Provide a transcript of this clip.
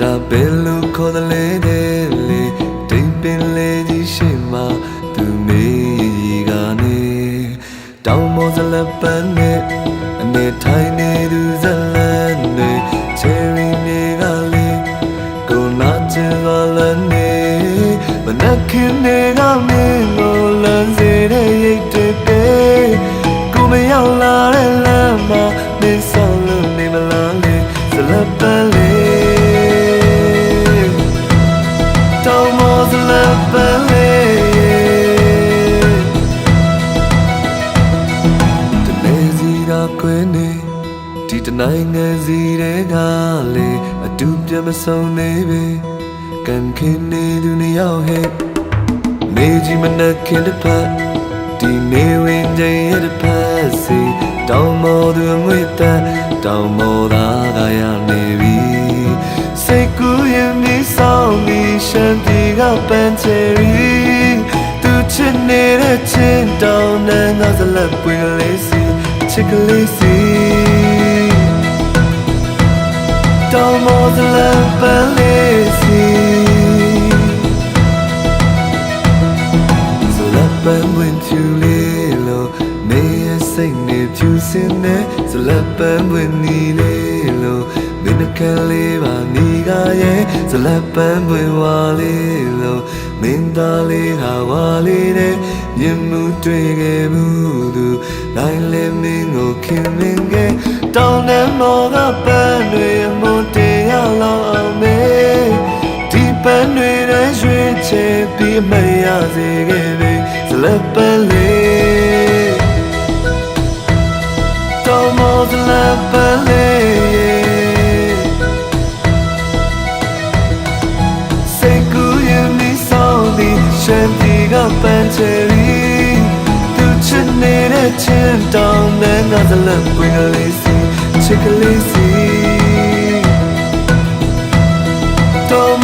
တာဘယ်လိုခေါ်တယ်လဲတဲ့လေတိမ်ပင်လေးကြီးရှိမှသူမေးကနေတောင်မောစလပန်းနဲ့အနေထိုင်နေသူဇလန်တွေချယ်ရီနေကလေးကိုနာချင်လာလနေမနက်ခင်းနေကမင်းကိုလမ်းစေတဲ့ရိတ်တွေပဲကိုမရောက်လာ နေစီရာခွေနေဒီတနိုင်ငယ်စီတဲ့ကလေအတူပြမဆုံးနေပဲကန်ခင်းနေသူနှစ်ယောက်ဟဲ့နေကြီးမနှက်ခင်တစ်ဖက်ဒီနေဝင်ကြရဲ့တစ်ဖက်စီတောင်မောသူအငွေ့တန်တောင်မောသားကရနေပြီစိတ်ကူးရင်မီဆောင်မီရှမ်းပြည်ကပန်းချယ်ရီသူချစ်နေတဲ့ချင်းတောင်နဲ့ငါစလက်ပွင့်ကလေးစီ ချစ်ကလေးစီတောင်မောစလန်ပန်းလေးစီစလပ်ပန်းဝင်ချူလေးလို့နေရစိတ်နေဖြူစင်နေစလပ်ပန်းဝင်နီလေးလို့မင်းကလေးပါနေကရဲ့စလပ်ပန်းဝင်ဝါလေးလို့မင်းသားလေးဟာဝါလေးနဲ့မြင်မှုတွေ့ခဲ့မှုသူ နိုင်လေမင်းကိုခင်မင်ခဲ့တောင်းတဲ့မောကပန်းတွေမွန်တရားလောက်အောင်မေဒီပန်းတွေနဲ့ရွှေချေပြီးမရစေခဲ့ပြီစလက်ပန်းလေးတောင်းမောစလက်ပန်းလေးစိတ်ကူးရင်မီဆောင်သည်ရှမ်းပြည်ကပန်းချယ်ရီသူချစ် နေတဲ့ချင်းတောင်းတဲ့ငါစလက်ပွင့်ကလေးစီချစ်ကလေးစီ Tomo la pele